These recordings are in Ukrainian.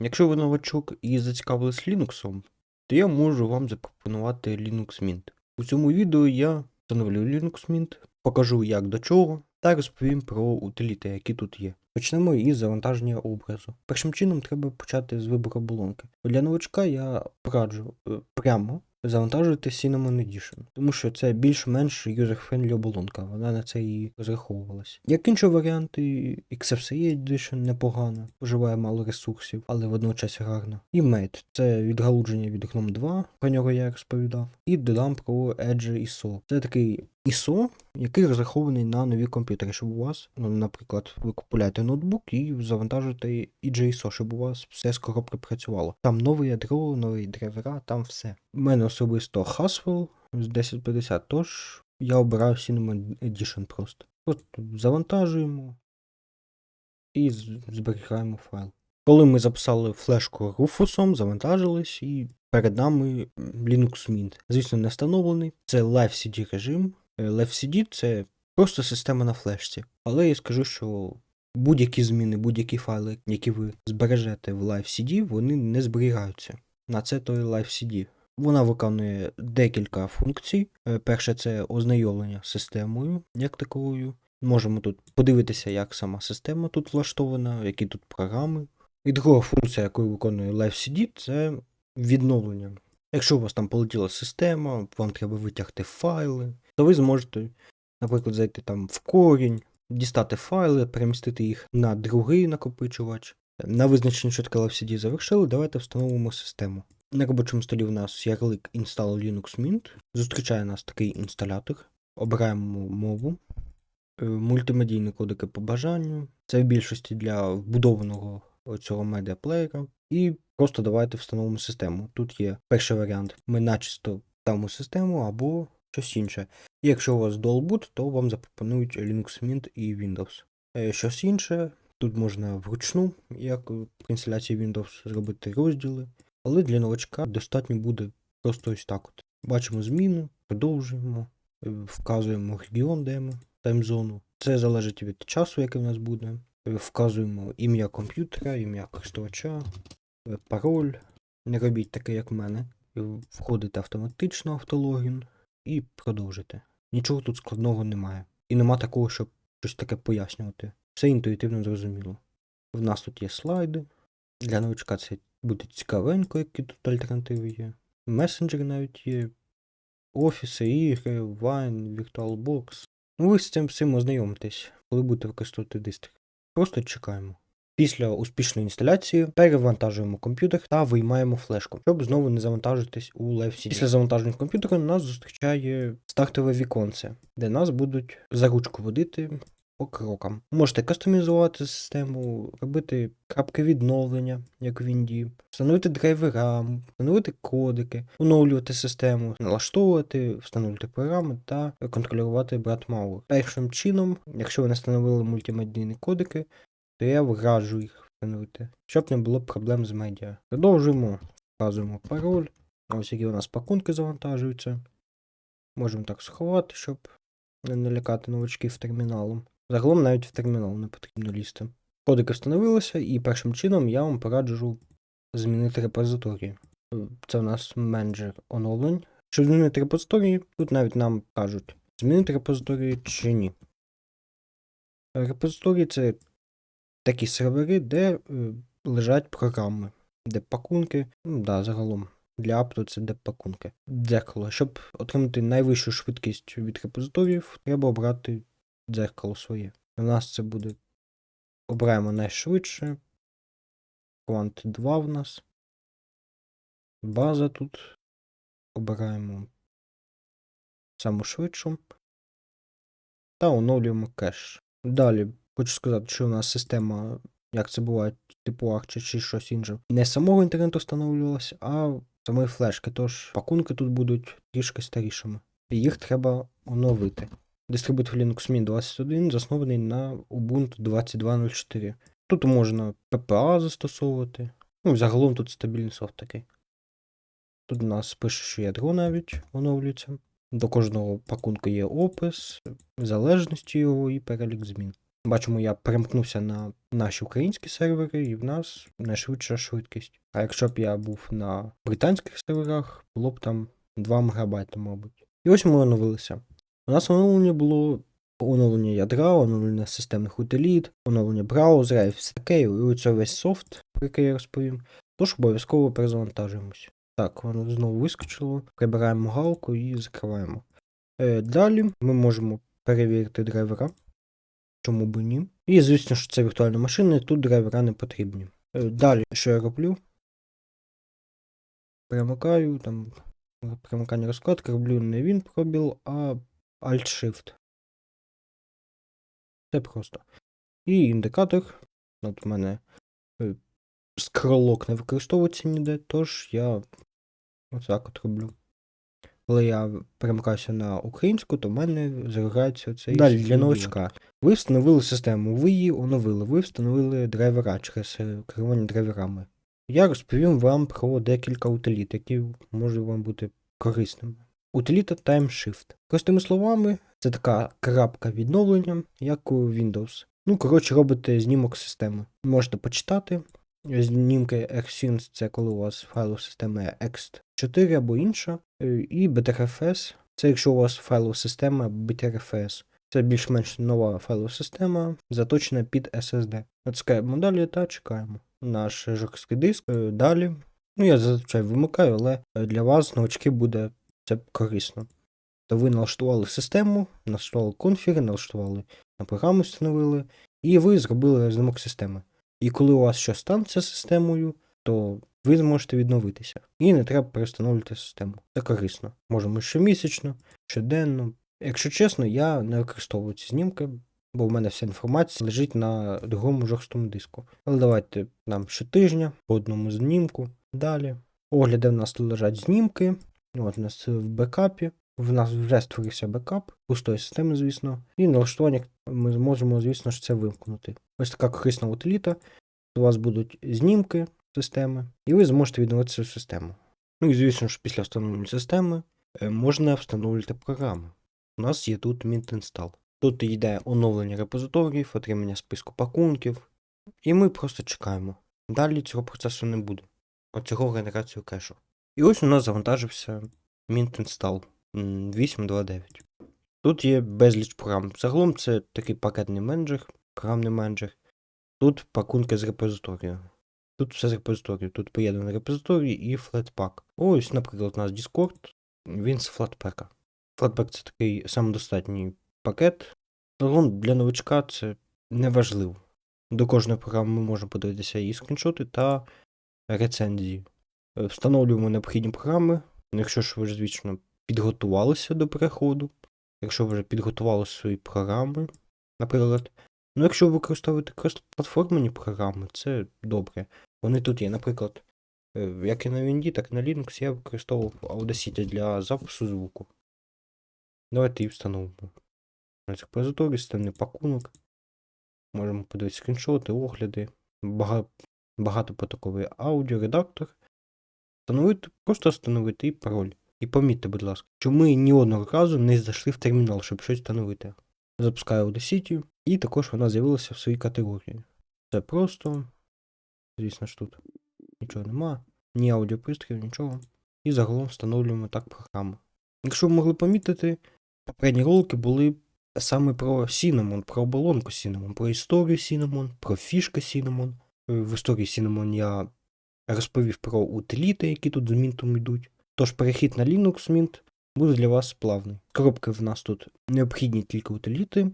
Якщо ви новачок і зацікавились Linux, то я можу вам запропонувати Linux Mint. У цьому відео я встановлю Linux Mint, покажу як до чого, та розповім про утиліти, які тут є. Почнемо із завантаження образу. Першим чином треба почати з вибору оболонки. Для новачка я пораджу е, прямо завантажувати Cinnamon Edition, тому що це більш-менш юзер-френдлі оболонка, вона на це і розраховувалась. Як інші варіанти, XFCE Edition непогано, поживає мало ресурсів, але водночас гарно. І Mate – це відгалудження від GNOME 2, про нього я розповідав. І додам про Edge ISO. Це такий ISO, який розрахований на нові комп'ютери, щоб у вас, ну, наприклад, ви купуєте ноутбук і завантажуєте ISO, щоб у вас все з коробки працювало. Там нове ядро, нові драйвера, там все. У мене особисто Haswell з 1050, тож я обираю Cinnamon Edition просто. От завантажуємо і зберігаємо файл. Коли ми записали флешку Rufus, завантажились, і перед нами Linux Mint. Звісно, не встановлений. Це LiveCD режим. Е, LiveCD це просто система на флешці. Але я скажу, що будь-які зміни, будь-які файли, які ви збережете в LiveCD, вони не зберігаються. На це той LiveCD. Вона виконує декілька функцій. Е, Перше це ознайомлення з системою, як такою. Можемо тут подивитися, як сама система тут влаштована, які тут програми. І друга функція, яку виконує LiveCD, це відновлення. Якщо у вас там полетіла система, вам треба витягти файли, то ви зможете, наприклад, зайти там в корінь, дістати файли, перемістити їх на другий накопичувач. На визначенні, що таке LiveCD завершили, давайте встановимо систему. На робочому столі у нас ярлик Install Linux Mint. Зустрічає нас такий інсталятор. Обираємо мову. Е, Мультимедійні кодики по бажанню. Це в більшості для вбудованого цього медіаплеєра. І просто давайте встановимо систему. Тут є перший варіант. Ми начисто ставимо систему або щось інше. І якщо у вас dual boot, то вам запропонують Linux Mint і Windows. Е, Щось інше, тут можна вручну, як при інсталяції Windows, зробити розділи. Але для новачка достатньо буде просто ось так от. Бачимо зміну, продовжуємо, е, вказуємо регіон, де ми, таймзону. Це залежить від часу, який в нас буде. Е, Вказуємо ім'я комп'ютера, ім'я користувача, пароль. Не робіть таке, як в мене. Входите автоматично автологін і продовжите. Нічого тут складного немає. І нема такого, щоб щось таке пояснювати. Все інтуїтивно зрозуміло. В нас тут є слайди. Для новичка це буде цікавенько, які тут альтернативи є. Месенджери навіть є. Офіси, ігри, Wine, VirtualBox. Ну, ви з цим всім ознайомитесь, коли будете використовувати диск. Просто чекаємо. Після успішної інсталяції перевантажуємо комп'ютер та виймаємо флешку, щоб знову не завантажитись у LiveCD. Після завантаження комп'ютера нас зустрічає стартове віконце, де нас будуть за ручку водити по крокам. Можете кастомізувати систему, робити крапки відновлення, як в Вінді, встановити драйвера, встановити кодики, оновлювати систему, налаштовувати, встановлювати програми та контролювати брат Мауер. Першим чином, якщо ви не встановили мультимедійні кодики, то я враджу їх встановити, щоб не було проблем з медіа. Продовжуємо, вказуємо пароль. Ось які у нас пакунки завантажуються. Можемо так сховати, щоб не налякати новачків терміналом. Загалом навіть в термінал не потрібно лізти. Кодики встановилися, і першим чином я вам пораджу змінити репозиторії. Це у нас менеджер оновлень. Щоб змінити репозиторії, тут навіть нам кажуть, змінити репозиторії чи ні. Репозиторії це такі сервери, де е, лежать програми, де пакунки, ну да, загалом. Для апту це де пакунки. Дзеркало. Щоб отримати найвищу швидкість від репозиторіїв, треба обрати дзеркало своє. У нас це буде. Обираємо найшвидше. Квант 2 в нас. База тут. Обираємо саму швидшу. Та оновлюємо кеш. Далі хочу сказати, що у нас система, як це буває, типу Arch чи щось інше, не самого інтернету встановлювалася, а самої флешки. Тож пакунки тут будуть трішки старішими. І їх треба оновити. Дистрибутор Linux Mint 21 заснований на Ubuntu 22.04. Тут можна PPA застосовувати. Ну, загалом тут стабільний софт такий. Тут у нас пише, що ядро навіть оновлюється. До кожного пакунку є опис, залежності його і перелік змін. Бачимо, я перемкнувся на наші українські сервери, і в нас найшвидша швидкість. А якщо б я був на британських серверах, було б там 2 МБ, мабуть. І ось ми оновилися. У нас оновлення було оновлення ядра, оновлення системних утиліт, оновлення браузера і все таке. І оце весь софт, про який я розповім. Тож обов'язково перезавантажуємось. Так, воно знову вискочило. Прибираємо галку і закриваємо. Е, далі ми можемо перевірити драйвера. Чому б ні. І звісно, що це віртуальна машина, і тут драйвера не потрібні. Е, далі, що я роблю? Перемикаю, там перемикання розкладки, роблю не він пробіл, а Alt-Shift. Це просто. І індикатор. От у мене е, скролок не використовується ніде, тож я отак от роблю. Коли я перемикаюся на українську, то в мене загорається цей Далі для новачка. Ви встановили систему, ви її оновили, ви встановили драйвера через е, керування драйверами. Я розповім вам про декілька утиліт, які можуть вам бути корисними. Утиліта TimeShift. Простими словами, це така крапка відновлення, як у Windows. Ну, коротше, робите знімок системи. Можете почитати. Знімки XSync це коли у вас файлова система X4 або інша. Е, І BTRFS це якщо у вас файлова система BTRFS. Це більш-менш нова файлова система, заточена під SSD. Натискаємо далі та чекаємо. Наш жорсткий диск. Е, Далі. Ну, я зазвичай вимикаю, але е, для вас, новачки, буде це корисно. То ви налаштували систему, налаштували конфіги, налаштували на програму, встановили, і ви зробили знімок системи. І коли у вас щось станеться з системою, то ви зможете відновитися. І не треба перестановлювати систему. Це корисно. Можемо щомісячно, щоденно. Якщо чесно, я не використовую ці знімки, бо в мене вся інформація лежить на другому жорсткому диску. Але давайте нам щотижня по одному знімку. Далі. Огляди в нас лежать знімки. От у нас в бекапі. В нас вже створився бекап пустої системи, звісно. І налаштування ми зможемо, звісно ж, це вимкнути. Ось така корисна утиліта. У вас будуть знімки системи, і ви зможете відновити цю систему. Ну і звісно ж, після встановлення системи е, можна встановлювати програми. У нас є тут Mint Install. Тут йде оновлення репозиторіїв, отримання списку пакунків, і ми просто чекаємо. Далі цього процесу не буде. Оцього генерацію кешу. І ось у нас завантажився Mint Install 8.2.9. Тут є безліч програм. Загалом це такий пакетний менеджер, програмний менеджер. Тут пакунки з репозиторію. Тут все з репозиторію. Тут поєднаний репозиторій і Flatpak. Ось, наприклад, у нас Discord, він з Flatpak. Flatpak це такий самодостатній пакет. Загалом для новичка це неважливо. До кожної програми ми можемо подивитися її скріншоти та рецензії. Е, Встановлюємо необхідні програми. Якщо ж ви ж, звісно, підготувалися до переходу, якщо ви вже підготували свої програми, наприклад. Ну, якщо ви використовуєте крос-платформені програми, це добре. Вони тут є. Наприклад, е, як і на Windows, так і на Linux я використовував Audacity для запису звуку. Давайте її встановимо. Ось репозиторій, системний пакунок. Можемо подивитися скріншоти, огляди, бага... багатопотоковий аудіоредактор. Встановити, просто встановити і пароль. І помітьте, будь ласка, що ми ні одного разу не зайшли в термінал, щоб щось встановити. Запускаю Audacity, і також вона з'явилася в своїй категорії. Це просто. Звісно ж тут нічого нема, ні аудіопристроїв, нічого. І загалом встановлюємо так програму. Якщо ви могли помітити, попередні ролики були саме про Cinnamon, про оболонку Cinnamon, про історію Cinnamon, про фішки. Е, В історії Cinnamon я розповів про утиліти, які тут з мінтом йдуть. Тож перехід на Linux Mint буде для вас плавний. Коробки в нас тут необхідні тільки утиліти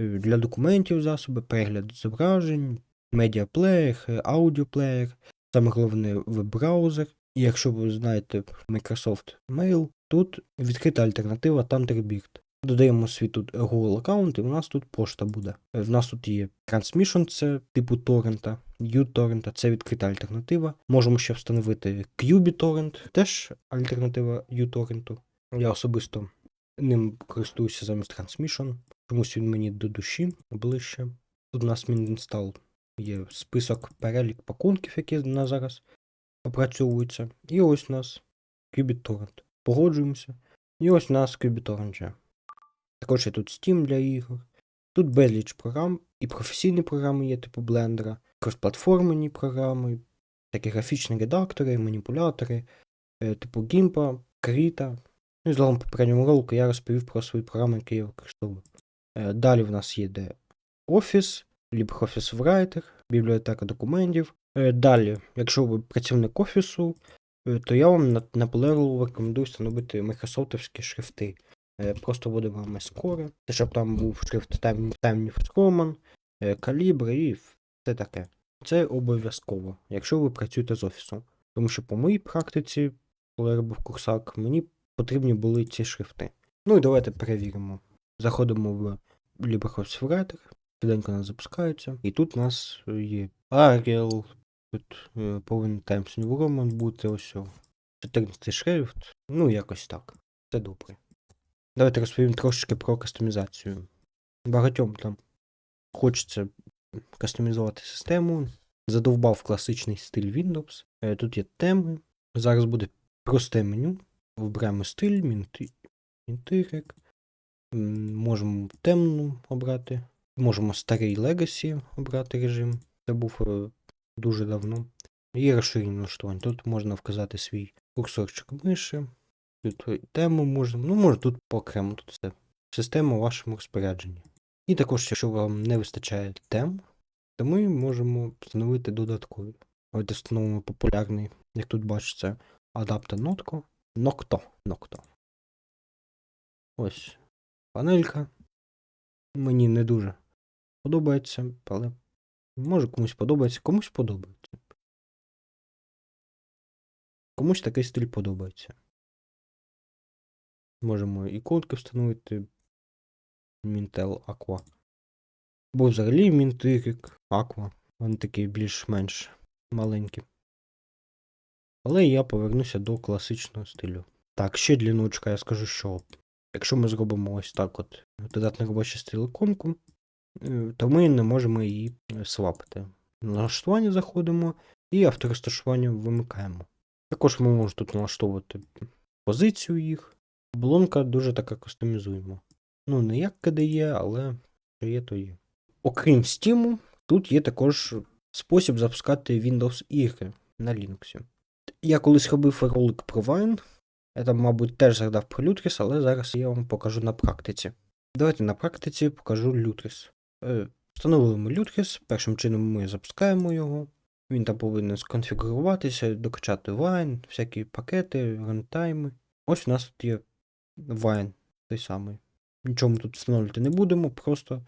е, для документів засоби, перегляд зображень, медіаплеєр, е, аудіоплеєр, саме головне веб-браузер. Якщо ви знаєте Microsoft Mail, тут відкрита альтернатива Thunderbird. Додаємо свій тут Google аккаунт, і у нас тут пошта буде. В нас тут є Transmission, це типу торрента, uTorrent, це відкрита альтернатива. Можемо ще встановити QBTorrent, теж альтернатива uTorrent. Я особисто ним користуюся замість Transmission. Чомусь він мені до душі ближче. Тут у нас Install є список перелік пакунків, які на зараз опрацьовуються. І ось у нас QBTorrent. Погоджуємося. І ось у нас QBTorrent вже. Також є тут Steam для ігор. Тут безліч програм. і професійні програми є, типу блендера, кросплатформені програми, такі графічні редактори, маніпулятори, е, типу Гімпа, Кріта. Ну і загалом попередньому ролику я розповів про свої програми, які я використовую. Е, Далі в нас є де Office, LibreOffice Writer, бібліотека документів. Е, Далі, якщо ви працівник офісу, е, то я вам на- наполегливо рекомендую встановити майкрософтовські шрифти. Е, Просто Escore, те, щоб там був шрифт Time- Times Roman, калібр і все таке. Це обов'язково, якщо ви працюєте з офісом. Тому що по моїй практиці, коли я робив курсак, мені потрібні були ці шрифти. Ну і давайте перевіримо. Заходимо в LibreOffice Writer, швиденько нас запускається, і тут у нас є Arial, тут повинен Times New Roman бути ось. о, 14 шрифт, ну якось так. Це добре. Давайте розповім трошечки про кастомізацію. Багатьом там хочеться кастомізувати систему. Задовбав класичний стиль Windows. Е, Тут є теми. Зараз буде просте меню. Вибираємо стиль, мінти- мінтирик. Можемо темну обрати. Можемо старий Legacy обрати режим. Це був е, дуже давно. Є розширені налаштування. Тут можна вказати свій курсорчик миші. Тут тему можна. Ну, може тут по окремо, тут все. Система у вашому розпорядженні. І також, якщо вам не вистачає тем, то ми можемо встановити додаткові. Давайте встановимо популярний, як тут бачиться, адаптер Notco. Nocto. Nocto. Ось панелька. Мені не дуже подобається, але може комусь подобається, комусь подобається. Комусь такий стиль подобається. Можемо іконки встановити. Mintel Aqua. Бо взагалі Mintic Aqua. Вони такі більш-менш маленькі. Але я повернуся до класичного стилю. Так, ще для я скажу, що якщо ми зробимо ось так от додатний робочий стиль іконку, то ми не можемо її свапити. На налаштування заходимо і авторозташування вимикаємо. Також ми можемо тут налаштовувати позицію їх. Блонка дуже така кастомізуємо. Ну, не як KDE, але що є, то є. Окрім Steam, тут є також спосіб запускати Windows ігри на Linux. Я колись робив ролик про Wine. Я там, мабуть, теж згадав про Lutris, але зараз я вам покажу на практиці. Давайте на практиці покажу Lutris. Е, Встановили ми першим чином ми запускаємо його. Він там повинен сконфігуруватися, докачати Wine, всякі пакети, рантайми. Ось у нас тут є Wine той самий. Нічого ми тут встановлювати не будемо, просто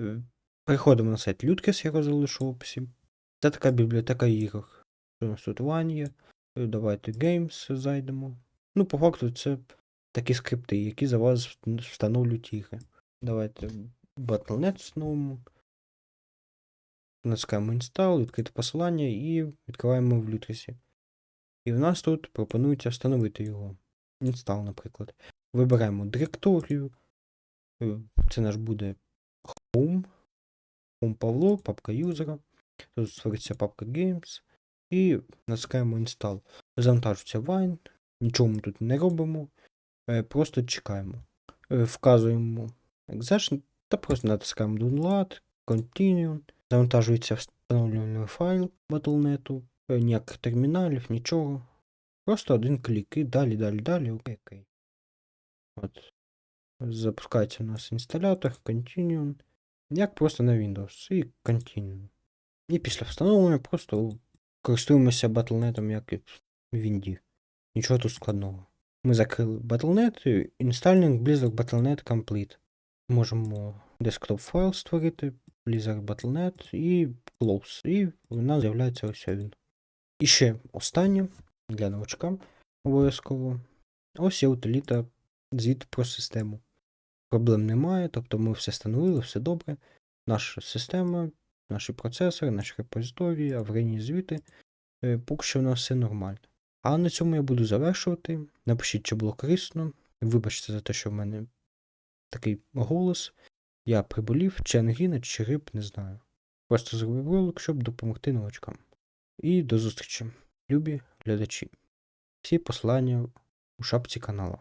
е, переходимо на сайт Lutris, я його залишу в описі. Це така бібліотека ігор. Що у нас тут Wine є. Е, Давайте Games зайдемо. Ну, по факту, це такі скрипти, які за вас встановлюють ігри. Давайте Battle.net встановимо. Натискаємо Install, відкрити посилання і відкриваємо в Lutris. І в нас тут пропонується встановити його. Install, наприклад. Вибираємо директорію. Е, Це наш буде Home. Home Павло, папка юзера. Тут створиться папка Games. І натискаємо Install. Завантажується Wine. Нічого ми тут не робимо. е, Просто чекаємо. Е, Вказуємо Exertion та просто натискаємо Download, Continue. Завантажується встановлювальний файл Battle.net. Е, Ніяких терміналів, нічого. Просто один клік і далі, далі, далі, окей, окей. От. Запускається у нас інсталятор, Continue. Як просто на Windows. І Continue. І після встановлення просто користуємося Battle.net як і в Windows. Нічого тут складного. Ми закрили Battle.net, Installing Blizzard Battle.net Complete. Можемо десктоп файл створити, Blizzard Battle.net і Close. І у нас з'являється ось він. І ще останнє для новачка обов'язково. Ось є утиліта звіт про систему. Проблем немає, тобто ми все встановили, все добре. Наша система, наші процесори, наші репозиторії, аварійні звіти. Е, Поки що у нас все нормально. А на цьому я буду завершувати. Напишіть, чи було корисно. Вибачте за те, що в мене такий голос. Я приболів, чи ангіна, чи риб, не знаю. Просто зробив ролик, щоб допомогти новачкам. І до зустрічі, любі глядачі. Всі послання у шапці каналу.